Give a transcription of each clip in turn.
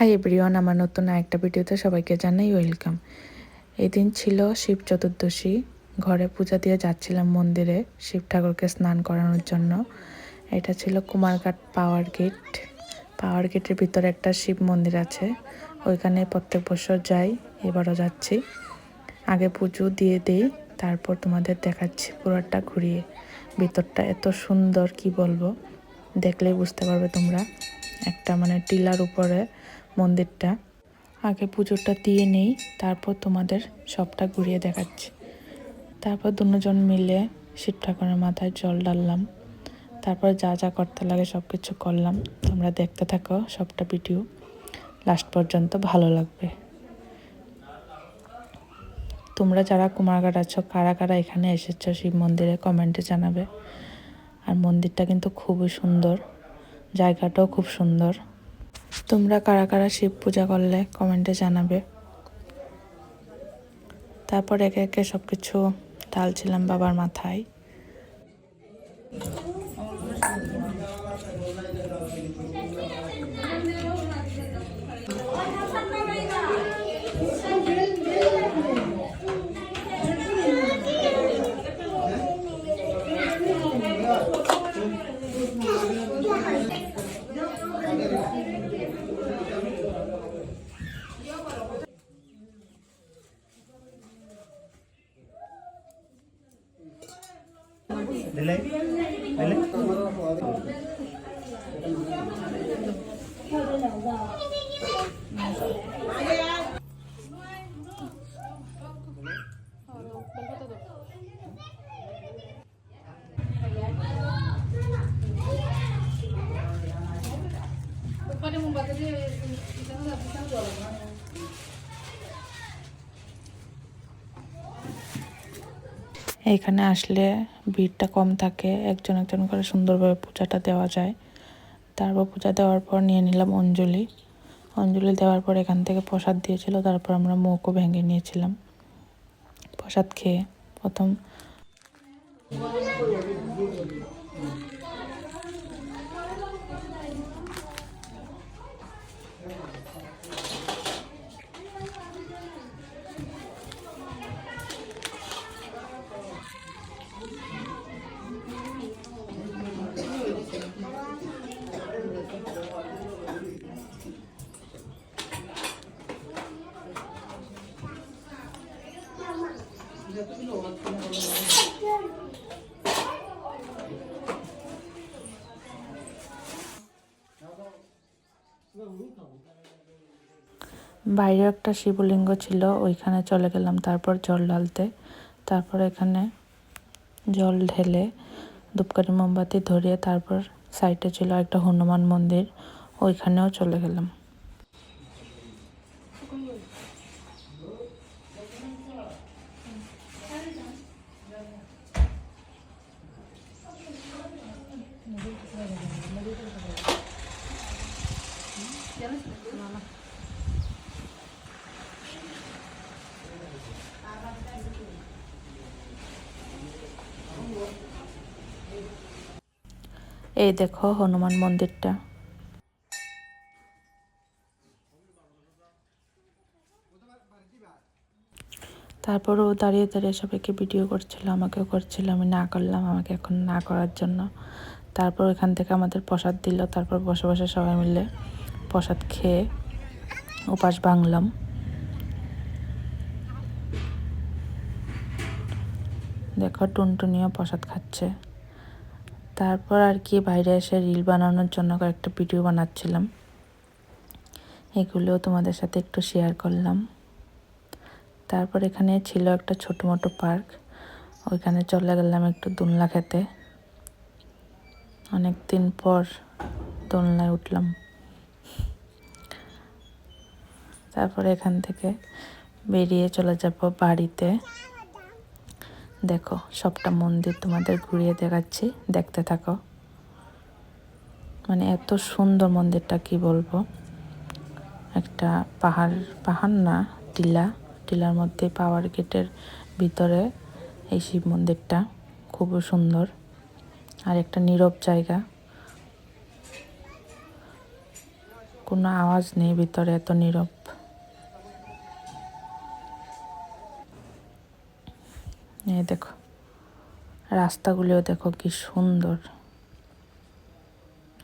Hi everyone আমার নতুন একটা ভিডিওতে সবাইকে জানাই ওয়েলকাম এই দিন ছিল শিব চতুর্দশী। ঘরে পূজা দিয়ে যাচ্ছিলাম মন্দিরে শিব ঠাকুরকে স্নান করানোর জন্য। এটা ছিল কুমারঘাট পাওয়ার গেট পাওয়ার গেটের ভিতরে একটা শিব মন্দির আছে। ওইখানে প্রত্যেক বছর যাই, এবারও যাচ্ছি। আগে পুজো দিয়ে দিই, তারপর তোমাদের দেখাচ্ছি পুরোটা ঘুরিয়ে। ভিতরটা এত সুন্দর, কি বলব? দেখলেই বুঝতে পারবে তোমরা। একটা মানে টিলার উপরে মন্দিরটা। আগে পুজোটা দিয়ে নেই, তারপর তোমাদের সবটা ঘুরিয়ে দেখাচ্ছি। তারপর দুজন মিলে শিব ঠাকুরের মাথায় জল ডাললাম তারপর যা যা করতে লাগে সব কিছু করলাম। তোমরা দেখতে থাকো সবটা ভিডিও। লাস্ট পর্যন্ত ভালো লাগবে। তোমরা যারা কুমারঘাট আছো, কারা কারা এখানে এসেছ শিব মন্দিরে কমেন্টে জানাবে। আর মন্দিরটা কিন্তু খুবই সুন্দর, জায়গাটাও খুব সুন্দর। তোমরা কারা কারা শিব পূজা করলে কমেন্টে জানাবে। তারপর একে একে সব কিছু ঢালছিলাম বাবার মাথায়। ঢেলে ঢেলে Pode um bater de. Então, এইখানে আসলে ভিড়টা কম থাকে, একজন একজন করে সুন্দরভাবে পূজাটা দেওয়া যায়। তারপর পূজা দেওয়ার পর নিয়ে নিলাম অঞ্জলি। অঞ্জলি দেওয়ার পর এখান থেকে প্রসাদ দিয়েছিল, তারপর আমরা মুখও ভেঙে নিয়েছিলাম। প্রসাদ খেয়ে প্রথম বাইরে একটা শিবলিঙ্গ ছিল, ওইখানে চলে গেলাম, তারপর জল ঢালতে। তারপর এখানে জল ঢেলে ধূপকাঠি মোমবাতি ধরিয়ে তারপর সাইডে ছিল একটা হনুমান মন্দির, ওইখানেও চলে গেলাম। এই দেখো হনুমান মন্দিরটা। তারপরও দাঁড়িয়ে দাঁড়িয়ে সবাইকে ভিডিও করছিল, আমাকেও করছিল, আমি না করলাম, আমাকে এখন না করার জন্য। তারপর এখান থেকে আমাদের প্রসাদ দিল, তারপর বসে বসে সবাই মিলে প্রসাদ খেয়ে উপাস ভাঙলাম। দেখো, টুনটুনিও প্রসাদ খাচ্ছে। তারপর আর কি, বাইরে এসে রিল বানানোর জন্য কয়েকটা ভিডিও বানাচ্ছিলাম। এগুলোও তোমাদের সাথে একটু শেয়ার করলাম। তারপর এখানে ছিল একটা ছোটো মোটো পার্ক। ওইখানে চলে গেলাম একটু দোলনা খেতে। অনেক দিন পর দোলনায় উঠলাম। তারপরে এখান থেকে বেরিয়ে চলে যাব বাড়িতে। দেখো, সবটা মন্দির তোমাদের ঘুরিয়ে দেখাচ্ছি। দেখতে থাকো। মানে এত সুন্দর মন্দিরটা কি বলব? একটা পাহাড় পাহাড় না, টিলা। টিলার মধ্যে পাওয়ার গেটের ভিতরে এই শিব মন্দিরটা, খুবই সুন্দর। আর একটা নীরব জায়গা। কোনো আওয়াজ নেই ভিতরে, এত নীরব। এই দেখো, রাস্তাগুলিও দেখো কি সুন্দর।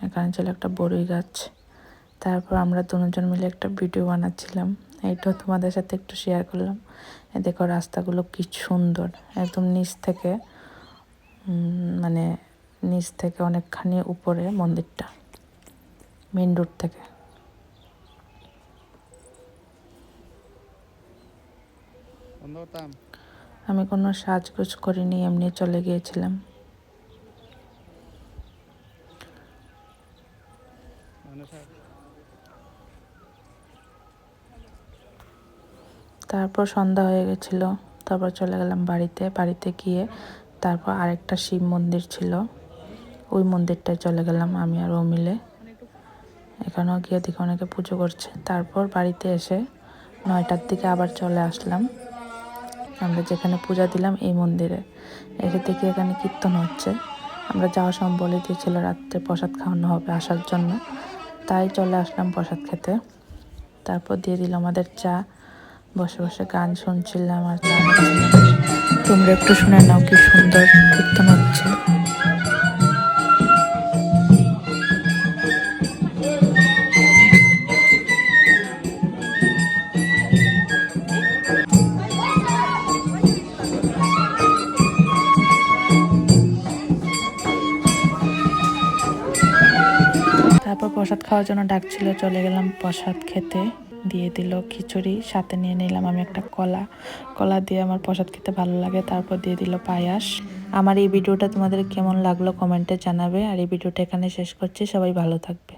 এখানে ছিল একটা বড়ই গাছ। তারপর আমরা দুজন মিলে একটা ভিডিও বানাচ্ছিলাম। এইটাও তোমাদের সাথে একটু শেয়ার করলাম। এই দেখো রাস্তাগুলো কি সুন্দর একদম নিচ থেকে মানে নিচ থেকে অনেকখানি উপরে মন্দিরটা মেন রোড থেকে। আমি কোনো সাজগোজ করিনি এমনি চলে গিয়েছিলাম। তারপর সন্ধ্যা হয়ে গেছিল, তারপর চলে গেলাম বাড়িতে বাড়িতে গিয়ে তারপর আরেকটা শিব মন্দির ছিল, ওই মন্দিরটায় চলে গেলাম আমি আর ও মিলে। এখানেও গিয়ে দেখে অনেকে পুজো করছে। তারপর বাড়িতে এসে নয়টার দিকে আবার চলে আসলাম। আমরা যেখানে পূজা দিলাম এই মন্দিরে। এসে দেখি এখানে কীর্তন হচ্ছে। আমরা যাওয়ার সময় বলে দিয়েছিল রাত্রে প্রসাদ খাওয়ানো হবে আসার জন্য। তাই চলে আসলাম প্রসাদ খেতে। তারপর দিয়ে দিল আমাদের চা। বসে বসে গান শুনছিলাম আর তোমরা একটু শুনে নাও কি সুন্দর কীর্তন হচ্ছে। তারপর প্রসাদ খাওয়ার জন্য ডাকছিল, চলে গেলাম প্রসাদ খেতে। দিয়ে দিল খিচুড়ি, সাথে নিয়ে নিলাম আমি একটা কলা। কলা দিয়ে আমার প্রসাদ খেতে ভালো লাগে, তারপর দিয়ে দিল পায়াস। আমার এই ভিডিওটা তোমাদের কেমন লাগল কমেন্টে জানাবে, আর এই ভিডিওটা এখানে শেষ করছি, সবাই ভালো থাকবে।